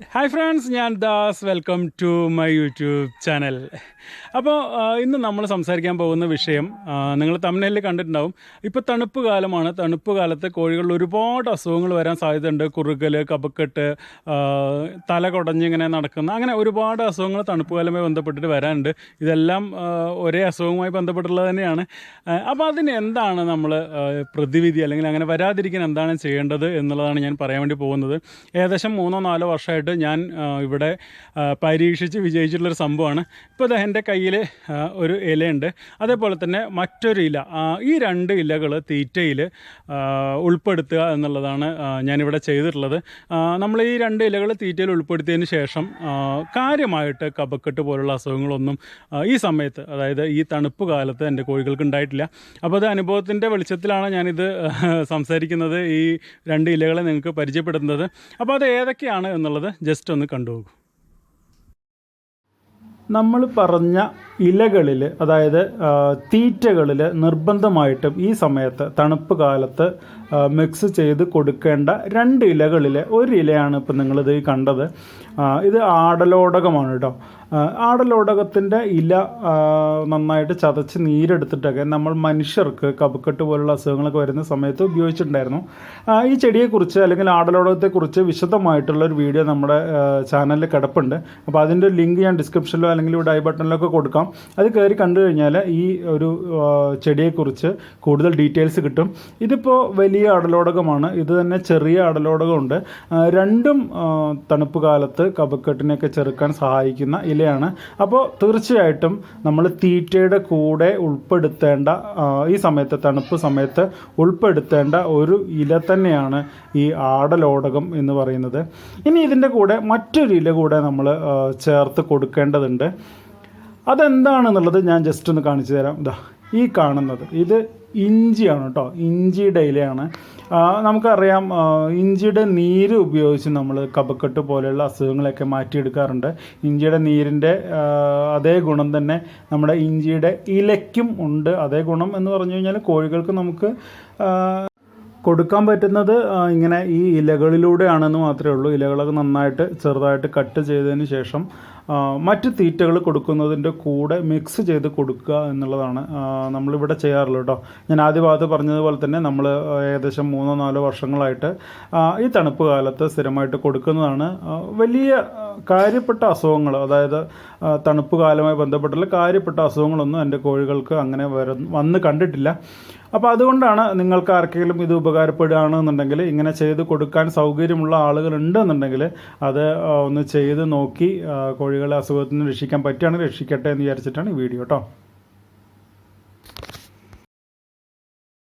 Hi friends ഞാൻ Das. Welcome to my YouTube channel അപ്പോൾ ഇന്ന് നമ്മൾ സംസാരിക്കാൻ പോകുന്ന വിഷയം നിങ്ങൾ തമിഴ്നാട്ടിൽ കണ്ടിട്ടുണ്ടാവും. ഇപ്പോൾ തണുപ്പ് കാലമാണ്. തണുപ്പ് കാലത്ത് കോഴികളിൽ ഒരുപാട് അസുഖങ്ങൾ വരാൻ സാധ്യതയുണ്ട്. കുറുകൽ കപക്കെട്ട് തല കുടഞ്ഞിങ്ങനെ നടക്കുന്ന അങ്ങനെ ഒരുപാട് അസുഖങ്ങൾ തണുപ്പ് കാലവുമായി ബന്ധപ്പെട്ടിട്ട് വരാനുണ്ട്. ഇതെല്ലാം ഒരേ അസുഖവുമായി ബന്ധപ്പെട്ടുള്ളത് തന്നെയാണ്. അപ്പോൾ അതിന് എന്താണ് നമ്മൾ പ്രതിവിധി അല്ലെങ്കിൽ അങ്ങനെ വരാതിരിക്കാൻ എന്താണ് ചെയ്യേണ്ടത് എന്നുള്ളതാണ് ഞാൻ പറയാൻ വേണ്ടി പോകുന്നത്. ഏകദേശം മൂന്നോ നാലോ വർഷമായിട്ട് ഞാൻ ഇവിടെ പരീക്ഷിച്ച് വിജയിച്ചിട്ടുള്ളൊരു സംഭവമാണ്. ഇപ്പോൾ ഇതാ എന്റെ കയ്യിൽ ഒരു ഇലയുണ്ട്. അതേപോലെ തന്നെ മറ്റൊരു ഇല ഈ രണ്ട് ഇലകൾ തീറ്റയിൽ ഉൾപ്പെടുത്തുക എന്നുള്ളതാണ് ഞാനിവിടെ ചെയ്തിട്ടുള്ളത്. നമ്മൾ ഈ രണ്ട് ഇലകൾ തീറ്റയിൽ ഉൾപ്പെടുത്തിയതിന് ശേഷം കാര്യമായിട്ട് കപക്കെട്ട് പോലുള്ള അസുഖങ്ങളൊന്നും ഈ സമയത്ത് അതായത് ഈ തണുപ്പ് കാലത്ത് എന്റെ കോഴികൾക്ക് ഉണ്ടായിട്ടില്ല. അപ്പോൾ അത് അനുഭവത്തിന്റെ വെളിച്ചത്തിലാണ് ഞാനിത് സംസാരിക്കുന്നത് ഈ രണ്ട് ഇലകളെ നിങ്ങൾക്ക് പരിചയപ്പെടുത്തുന്നത്. അപ്പോൾ അത് ഏതൊക്കെയാണ് എന്നുള്ളത് ജസ്റ്റ് ഒന്ന് കണ്ടുപോകും നമ്മൾ പറഞ്ഞ ഇലകളിൽ അതായത് തീറ്റകളിൽ നിർബന്ധമായിട്ടും ഈ സമയത്ത് തണുപ്പ് കാലത്ത് മിക്സ് ചെയ്ത് കൊടുക്കേണ്ട രണ്ട് ഇലകളിൽ ഒരു ഇലയാണ് ഇപ്പം നിങ്ങളിത് കണ്ടത്. ഇത് ആടലോടകമാണ് കേട്ടോ. ആടലോടകത്തിന്റെ ഇല നന്നായിട്ട് ചതച്ച് നീരെടുത്തിട്ടൊക്കെ നമ്മൾ മനുഷ്യർക്ക് കപക്കെട്ട് പോലുള്ള അസുഖങ്ങളൊക്കെ വരുന്ന സമയത്ത് ഉപയോഗിച്ചിട്ടുണ്ടായിരുന്നു. ഈ ചെടിയെക്കുറിച്ച് അല്ലെങ്കിൽ ആടലോടകത്തെക്കുറിച്ച് വിശദമായിട്ടുള്ള ഒരു വീഡിയോ നമ്മുടെ ചാനലിൽ കിടപ്പുണ്ട്. അപ്പോൾ അതിന്റെ ലിങ്ക് ഞാൻ ഡിസ്ക്രിപ്ഷനിലോ അല്ലെങ്കിൽ ഇവിടെ ഐ ബട്ടണിലൊക്കെ കൊടുക്കാം. അത് കയറി കണ്ടു കഴിഞ്ഞാൽ ഈ ഒരു ചെടിയെക്കുറിച്ച് കൂടുതൽ ഡീറ്റെയിൽസ് കിട്ടും. ഇതിപ്പോൾ വലിയ അടലോടകമാണ്. ഇത് തന്നെ ചെറിയ അടലോടകമുണ്ട്. രണ്ടും തണുപ്പ് കാലത്ത് കപക്കെട്ടിനെയൊക്കെ ചെറുക്കാൻ സഹായിക്കുന്ന ഇലയാണ്. അപ്പോൾ തീർച്ചയായിട്ടും നമ്മൾ തീറ്റയുടെ കൂടെ ഉൾപ്പെടുത്തേണ്ട ഈ സമയത്ത് തണുപ്പ് സമയത്ത് ഉൾപ്പെടുത്തേണ്ട ഒരു ഇല തന്നെയാണ് ഈ ആടലോടകം എന്ന് പറയുന്നത്. ഇനി ഇതിന്റെ കൂടെ മറ്റൊരു ഇല കൂടെ നമ്മൾ ചേർത്ത് കൊടുക്കേണ്ടതുണ്ട്. അതെന്താണെന്നുള്ളത് ഞാൻ ജസ്റ്റ് ഒന്ന് കാണിച്ചു തരാം. ഇതാ ഈ കാണുന്നത് ഇത് ഇഞ്ചിയാണ് കേട്ടോ. ഇഞ്ചിയുടെ ഇലയാണ് നമുക്കറിയാം ഇഞ്ചിയുടെ നീര് ഉപയോഗിച്ച് നമ്മൾ കപക്കെട്ട് പോലെയുള്ള അസുഖങ്ങളൊക്കെ മാറ്റിയെടുക്കാറുണ്ട്. ഇഞ്ചിയുടെ നീരിന്റെ അതേ ഗുണം തന്നെ നമ്മുടെ ഇഞ്ചിയുടെ ഇലയ്ക്കും ഉണ്ട്. അതേ ഗുണം എന്ന് പറഞ്ഞു കഴിഞ്ഞാൽ കോഴികൾക്ക് നമുക്ക് കൊടുക്കാൻ പറ്റുന്നത് ഇങ്ങനെ ഈ ഇലകളിലൂടെയാണെന്ന് മാത്രമേ ഉള്ളൂ. ഇലകളൊക്കെ നന്നായിട്ട് ചെറുതായിട്ട് കട്ട് ചെയ്തതിന് ശേഷം മറ്റ് തീറ്റകൾ കൊടുക്കുന്നതിന്റെ കൂടെ മിക്സ് ചെയ്ത് കൊടുക്കുക എന്നുള്ളതാണ് നമ്മളിവിടെ ചെയ്യാറുള്ളത് കേട്ടോ. ഞാൻ ആദ്യ ഭാഗത്ത് പറഞ്ഞതുപോലെ തന്നെ നമ്മൾ ഏകദേശം മൂന്നോ നാലോ വർഷങ്ങളായിട്ട് ഈ തണുപ്പ് കാലത്ത് സ്ഥിരമായിട്ട് കൊടുക്കുന്നതാണ് വലിയ കാര്യപ്പെട്ട അസുഖങ്ങൾ അതായത് തണുപ്പ് കാലമായി ബന്ധപ്പെട്ടുള്ള കാര്യപ്പെട്ട അസുഖങ്ങളൊന്നും എന്റെ കോഴികൾക്ക് അങ്ങനെ വര വന്ന് കണ്ടിട്ടില്ല. അപ്പോൾ അതുകൊണ്ടാണ് നിങ്ങൾക്ക് ആർക്കെങ്കിലും ഇത് ഉപകാരപ്പെടുകയാണെന്നുണ്ടെങ്കിൽ ഇങ്ങനെ ചെയ്ത് കൊടുക്കാൻ സൗകര്യമുള്ള ആളുകളുണ്ട് എന്നുണ്ടെങ്കിൽ അത് ഒന്ന് ചെയ്ത് നോക്കി കോഴികളെ അസുഖത്തിൽ നിന്ന് രക്ഷിക്കാൻ പറ്റുകയാണെങ്കിൽ രക്ഷിക്കട്ടെ എന്ന് വിചാരിച്ചിട്ടാണ് ഈ വീഡിയോ കേട്ടോ